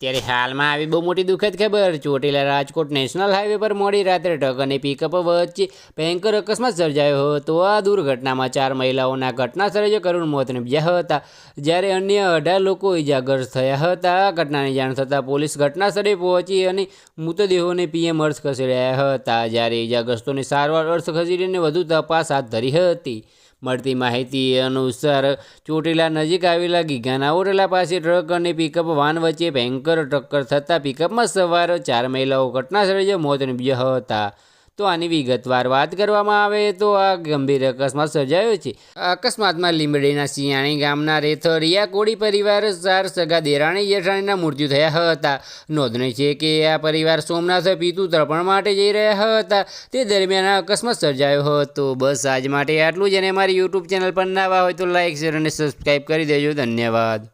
ત્યારે હાલમાં આવી બહુ મોટી દુઃખદ ખબર. ચોટીલા રાજકોટ નેશનલ હાઈવે પર મોડી રાત્રે ટ્રક અને પિકઅપ વચ્ચે ભયંકર અકસ્માત સર્જાયો હતો. આ દુર્ઘટનામાં ચાર મહિલાઓના ઘટના સ્થળે કરુણ મોત નીપજ્યા હતા. જ્યારે અન્ય અઢાર લોકો ઇજાગ્રસ્ત થયા હતા. આ ઘટનાની જાણ થતાં પોલીસ ઘટના સ્થળે પહોંચી અને મૃતદેહોને પીએમ અર્થ ખસેડ્યા હતા. જ્યારે ઇજાગ્રસ્તોને સારવાર અર્થ ખસેડીને વધુ તપાસ હાથ ધરી હતી. મળતી માહિતી અનુસાર ચોટીલા નજીક આવેલા ગીગાના ઓરલા પાસે ટ્રક અને પિકઅપ વાન વચ્ચે ભયંકર ટક્કર થતાં પિકઅપમાં સવાર ચાર મહિલાઓ ઘટના સ્થળે જ મોત નીપજ્યા હતા. તો આની વિગતવાર વાત કરવામાં આવે તો આ ગંભીર અકસ્માત સર્જાયો છે. અકસ્માતમાં લીંબડીના સિયાણી ગામના રેથરિયા કોળી પરિવાર ચાર સગા દેરાણી જેઠાણીના મૃત્યુ થયા હતા. નોંધણી છે કે આ પરિવાર સોમનાથ પિતુ તર્પણ માટે જઈ રહ્યા હતા. તે દરમિયાન અકસ્માત સર્જાયો હતો. બસ આજ માટે આટલું જ અને મારી યુટ્યુબ ચેનલ પર નવા હોય તો લાઇક શેર અને સબસ્ક્રાઈબ કરી દેજો. ધન્યવાદ.